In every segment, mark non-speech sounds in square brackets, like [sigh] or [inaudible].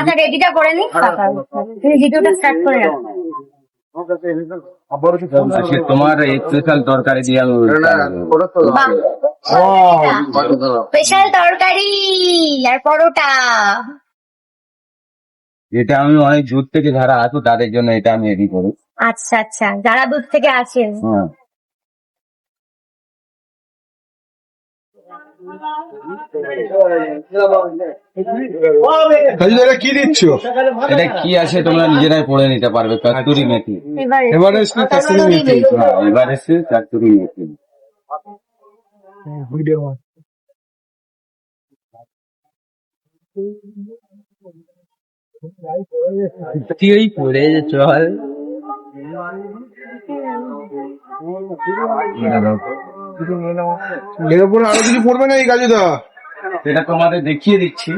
আচ্ছা রেডিটা করে নি? ভিডিওটা স্টার্ট করে রাখো। তোমার স্পেশাল তরকারি দিয়ে স্পেশাল তরকারি আর পরোটা। এটা আমি অনেক দূর থেকে যারা আসো তাদের জন্য এটা আমি রেডি করি। আচ্ছা আচ্ছা যারা দূর থেকে আসেন। কি দিচ্ছ? এটা কি আছে তোমরা নিজেরাই পড়ে নিতে পারবে কস্তুরি মেথি। এবারে শুধু মেথি? হ্যাঁ এবার মেথি। তুই পড়ে চল। এর উপরে আরও কিছু পড়বে না এই কাজুদা এটা তোমাদের দেখিয়ে দিচ্ছি।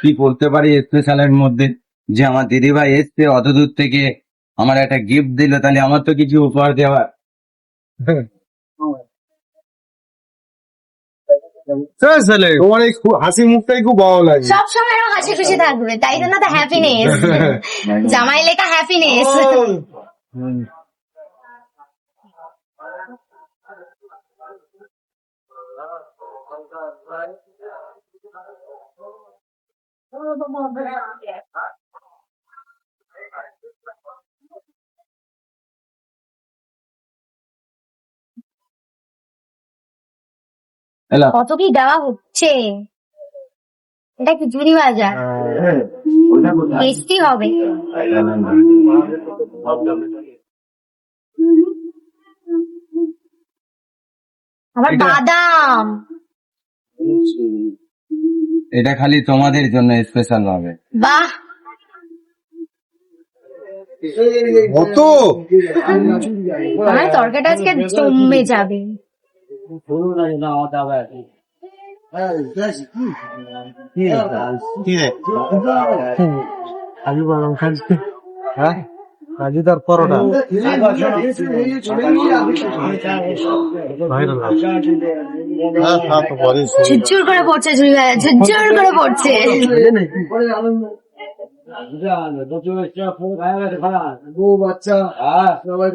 কি করতে পারি স্পেশালের মধ্যে? যে আমার দিদি ভাই এসছে অত দূর থেকে আমার একটা গিফট দিল তাহলে আমার তো কিছু উপহার দেওয়ার। তোমার এই খুব- হাসি মুখটাই খুব ভালো লাগে। সব সময় এরকম হাসি খুশি থাকবে তাই জন্য তো হ্যাপিনেস [laughs] জামাই লেখা হ্যাপিনেস কত কি দেওয়া হচ্ছে? এটা কি জুড়ি বাজার টেস্টি হবে। এটা- বাদাম। এটা খালি তোমাদের জন্য স্পেশাল হবে। বাহ! কত আমার তরকারিটা আজকে জমে যাবে। হ্যাঁ। কাজু পরোটা। ঝুরঝুর করে পড়ছে ঝুরঝুর করে পড়ছে। বাচ্চা। সবাই